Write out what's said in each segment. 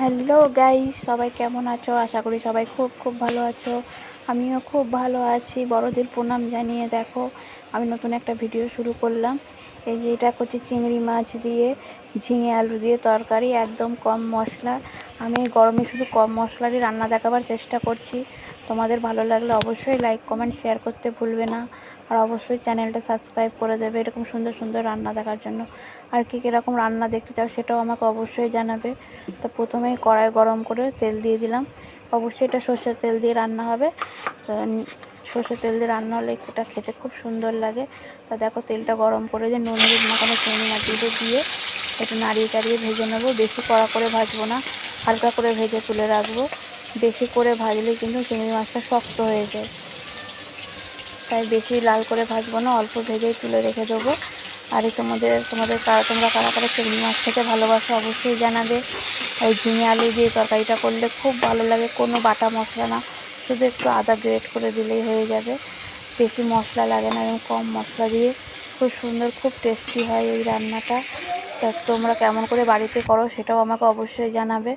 Hello guys সবাই কেমন আছো? আশা করি সবাই খুব খুব ভালো আছো। আমিও খুব ভালো আছি। বড়দের প্রণাম জানিয়ে দেখো, আমি নতুন একটা ভিডিও শুরু করলাম। এই যে এটা করছি চিংড়ি মাছ দিয়ে, ঝিঙে আলু দিয়ে তরকারি, একদম কম মশলা। আমি গরমে শুধু কম মশলারই রান্না দেখাবার চেষ্টা করছি। তোমাদের ভালো লাগলে অবশ্যই লাইক কমেন্ট শেয়ার করতে ভুলবে না। আর অবশ্যই চ্যানেলটা সাবস্ক্রাইব করে দেবে এরকম সুন্দর সুন্দর রান্না দেখার জন্য। আর কী কীরকম রান্না দেখতে চাও সেটাও আমাকে অবশ্যই জানাবে। তো প্রথমেই কড়াই গরম করে তেল দিয়ে দিলাম। অবশ্যই এটা সর্ষের তেল দিয়ে রান্না হবে। সর্ষের তেল দিয়ে রান্না হলে এটা খেতে খুব সুন্দর লাগে। তা দেখো তেলটা গরম করে যে নুন হলুদ মাখানো চিংড়ি মাছগুলো দিয়ে একটু নাড়িয়ে চাড়িয়ে ভেজে নেব। বেশি কড়া করে ভাজবো না, হালকা করে ভেজে তুলে রাখব। বেশি করে ভাজলে কিন্তু চিংড়ি মাছটা শক্ত হয়ে যায়। তাই বেশি লাল করে ভাজবো না, অল্প ভেজেই তুলে রেখে দেবো। আর তোমাদের তোমাদের কারা, তোমরা কারা কারা চিংড়ি মাছ খেতে ভালোবাসো অবশ্যই জানাবে। ওই ঝিঙে আলু দিয়ে তরকারিটা করলে খুব ভালো লাগে, কোনো বাটা মশলা না। শুধু একটু আদা গ্রেট করে দিলেই হয়ে যাবে। বেশি মশলা লাগে না এবং কম মশলা দিয়ে খুব সুন্দর, খুব টেস্টি হয় এই রান্নাটা। তা তোমরা কেমন করে বাড়িতে করো সেটাও আমাকে অবশ্যই জানাবে।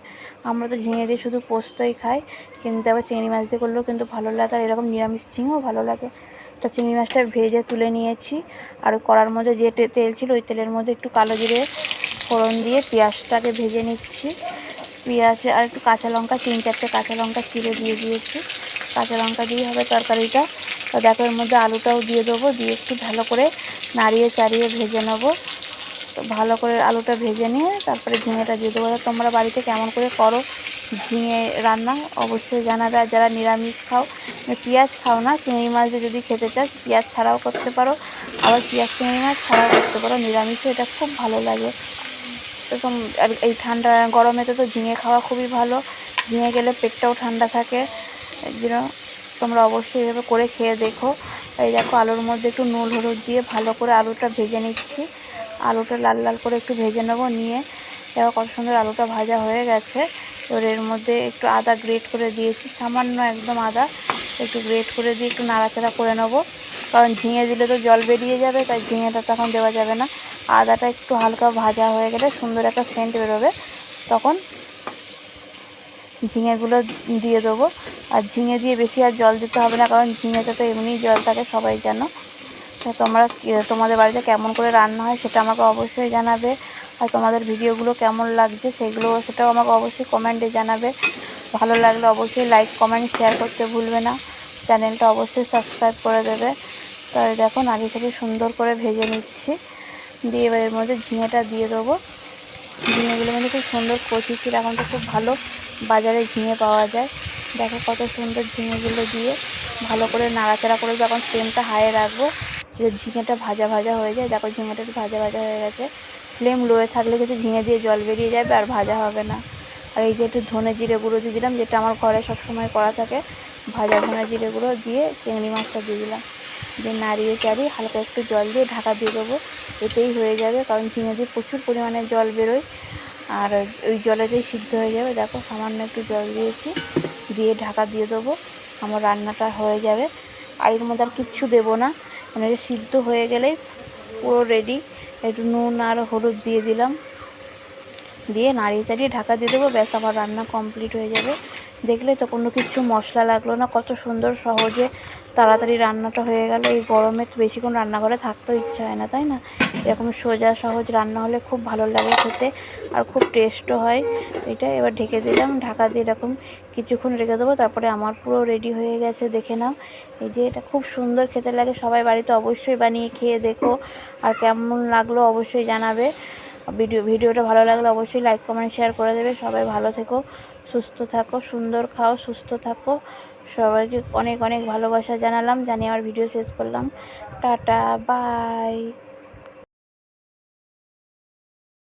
আমরা তো ঝিঙে দিয়ে শুধু পোস্তই খাই, কিন্তু আবার চিংড়ি মাছ দিয়ে করলেও কিন্তু ভালো লাগে, আর এরকম নিরামিষ ঝিঙেও ভালো লাগে। তো চিংড়ি মাছটা ভেজে তুলে নিয়েছি, আর কড়ার মধ্যে যে তেল ছিল ওই তেলের মধ্যে একটু কালো জিরে ফোড়ন দিয়ে পেঁয়াজটাকে ভেজে নিচ্ছি। পেঁয়াজ আর একটু কাঁচা লঙ্কা, তিন চারটে কাঁচা লঙ্কা চিড়ে দিয়ে দিয়েছি। কাঁচা লঙ্কা দিয়ে হবে তরকারিটা। তো দেখো, এর মধ্যে আলুটাও দিয়ে দেবো, দিয়ে একটু ভালো করে নাড়িয়ে চাড়িয়ে ভেজে নেব। তো ভালো করে আলুটা ভেজে নিয়ে তারপরে ঝিঙেটা দিয়ে দেবো। তোমরা বাড়িতে কেমন করে করো ঝিঙে রান্না অবশ্যই জানাবে। আর যারা নিরামিষ খাও মানে পেঁয়াজ খাও না, চিংড়ি মাছ যদি খেতে চাও, পেঁয়াজ ছাড়াও করতে পারো। আবার পেঁয়াজ, চিংড়ি মাছ ছাড়াও করতে পারো। নিরামিষও এটা খুব ভালো লাগে। এরকম এই ঠান্ডা গরমেতে তো ঝিঙে খাওয়া খুবই ভালো। ঝিঙে গেলে পেটটাও ঠান্ডা থাকে। যেন তোমরা অবশ্যই এভাবে করে খেয়ে দেখো। এই দেখো, আলুর মধ্যে একটু নুন, হলুদ দিয়ে ভালো করে আলুটা ভেজে নিচ্ছি। আলুটা লাল লাল করে একটু ভেজে নেব নিয়ে। দেখো কত সুন্দর আলুটা ভাজা হয়ে গেছে। এবার এর মধ্যে একটু আদা গ্রেট করে দিয়েছি, সামান্য একদম আদা। একটু গ্রেট করে দিয়ে একটু নাড়াচাড়া করে নেব। কারণ ঝিঙে দিলে তো জল বেরিয়ে যাবে, তাই ঝিঙেটা তখন দেওয়া যাবে না। আদাটা একটু হালকা ভাজা হয়ে গেলে সুন্দর একটা সেন্ট বেরোবে। তখন ঝিঙেগুলো দিয়ে দেবো। আর ঝিঙে দিয়ে বেশি আর জল দিতে হবে না, কারণ ঝিঙেতে তো এমনিই জল থাকে সবাই জানো। তা তোমরা তোমাদের বাড়িতে কেমন করে রান্না হয় সেটা আমাকে অবশ্যই জানাবে। আর তোমাদের ভিডিওগুলো কেমন লাগছে সেগুলো সেটাও আমাকে অবশ্যই কমেন্টে জানাবে। ভালো লাগলে অবশ্যই লাইক কমেন্ট শেয়ার করতে ভুলবে না। চ্যানেলটা অবশ্যই সাবস্ক্রাইব করে দেবে। তাই দেখো নাড়ি থেকে সুন্দর করে ভেজে নিচ্ছি। দিয়ে এবার এর মধ্যে ঝিঙেটা দিয়ে দেবো। ঝিঙেগুলো মানে খুব সুন্দর কচি ছিল, এখন তো খুব ভালো বাজারে ঝিঙে পাওয়া যায়। দেখো কত সুন্দর ঝিঙেগুলো দিয়ে ভালো করে নাড়াচাড়া করে যখন ফ্লেমটা হাইয়ে রাখব, যে ঝিঙেটা ভাজা ভাজা হয়ে যায়, দেখো ঝিঙেটা একটু ভাজা ভাজা হয়ে গেছে। ফ্লেম লোয়ে থাকলে কিন্তু ঝিঙে দিয়ে জল বেরিয়ে যাবে আর ভাজা হবে না। আর এই যে একটু ধনে জিরে গুঁড়ো দিয়ে দিলাম, যেটা আমার ঘরে সবসময় করা থাকে, ভাজা ধনে জিরে গুঁড়ো দিয়ে চিংড়ি মাছটা দিয়ে দিলাম। দিয়ে নাড়িয়ে চাড়িয়ে হালকা একটু জল দিয়ে ঢাকা দিয়ে দেবো। এতেই হয়ে যাবে, কারণ ঝিঙে দিয়ে প্রচুর পরিমাণে জল বেরোয়। আর ওই জলেতেই সিদ্ধ হয়ে যাবে, দেখো সামান্য একটু জল দিয়েছি, দিয়ে ঢাকা দিয়ে দেবো। আমার রান্নাটা হয়ে যাবে। আর এর মধ্যে আর কিচ্ছু দেবো না মানে সিদ্ধ হয়ে গেলেই পুরো রেডি একটু নুন আর হলুদ দিয়ে দিলাম। দিয়ে নাড়িয়ে চাড়িয়ে ঢাকা দিয়ে দেবো, ব্যাস আমার রান্না কমপ্লিট হয়ে যাবে। দেখলে তো কোনো কিছু মশলা লাগল না, কত সুন্দর সহজে তাড়াতাড়ি রান্নাটা হয়ে গেল। এই গরমে তো বেশিক্ষণ রান্নাঘরে থাকতেও ইচ্ছা হয় না, তাই না? এরকম সোজা সহজ রান্না হলে খুব ভালো লাগে খেতে আর খুব টেস্টও হয়। এটা এবার ঢেকে দিলাম, ঢাকা দিয়ে এরকম কিছুক্ষণ রেখে দেবো। তারপরে আমার পুরো রেডি হয়ে গেছে, দেখে নাও। এই যে এটা খুব সুন্দর খেতে লাগে, সবাই বাড়িতে অবশ্যই বানিয়ে খেয়ে দেখো। আর কেমন লাগল অবশ্যই জানাবে। ভিডিও, ভিডিওটা ভালো লাগলে অবশ্যই লাইক কমেন্ট শেয়ার করে দেবে। সবাই ভালো থেকো, সুস্থ থাকো, সুন্দর খাও, সুস্থ থাকো। সবাইকে অনেক অনেক ভালোবাসা জানালাম। জানিয়ে আমার ভিডিও শেষ করলাম। Tata bye.